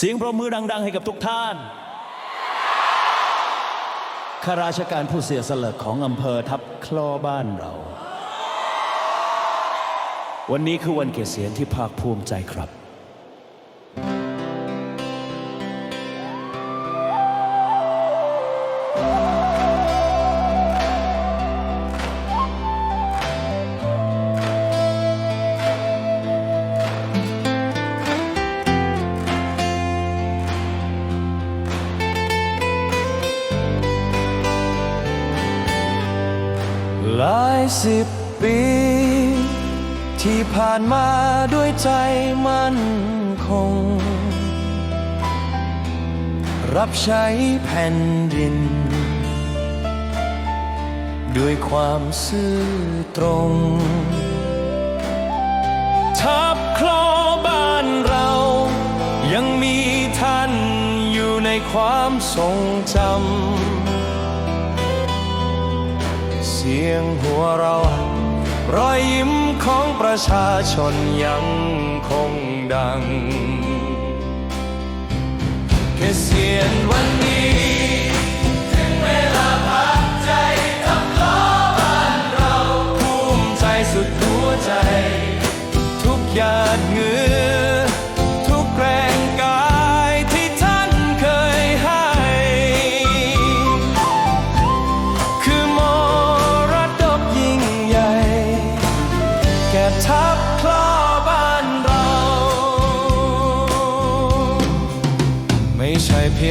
เสียงปรบมือดัง ๆ ให้กับทุกท่านข้าราชการผู้เสียสละของอำเภอทับคลอบ้านเรา วันนี้คือวันเกษียณที่ภาคภูมิใจครับ หลายสิบปี ที่ผ่านมาด้วยใจมั่นคง รับใช้แผ่นดิน ด้วยความซื่อตรง ทับคลอบ้านเรา ยังมีท่านอยู่ในความทรงจำ เสียงหัวเราะรอยยิ้มของประชาชนยังคงดังแค่เสียงวันนี้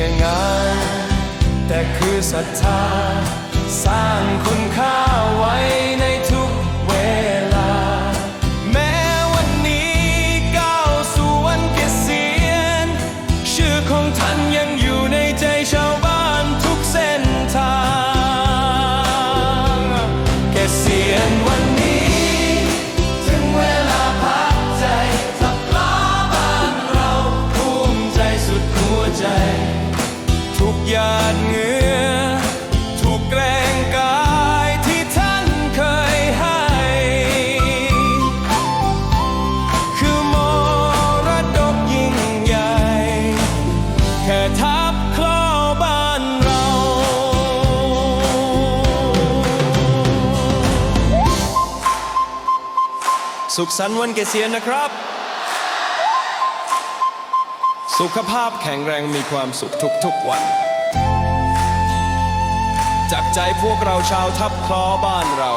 ยงงาน แต่คือศรัทธา สร้างคุณค่าไว้ในทุกเวลา แม้วันนี้ก้าวสู่วันเกษียณชื่อของท่านยัง สุขสันต์วันเกษียณนะครับ สุขภาพแข็งแรงมีความสุขทุกๆวัน จากใจพวกเราชาวทับคลอบ้านเรา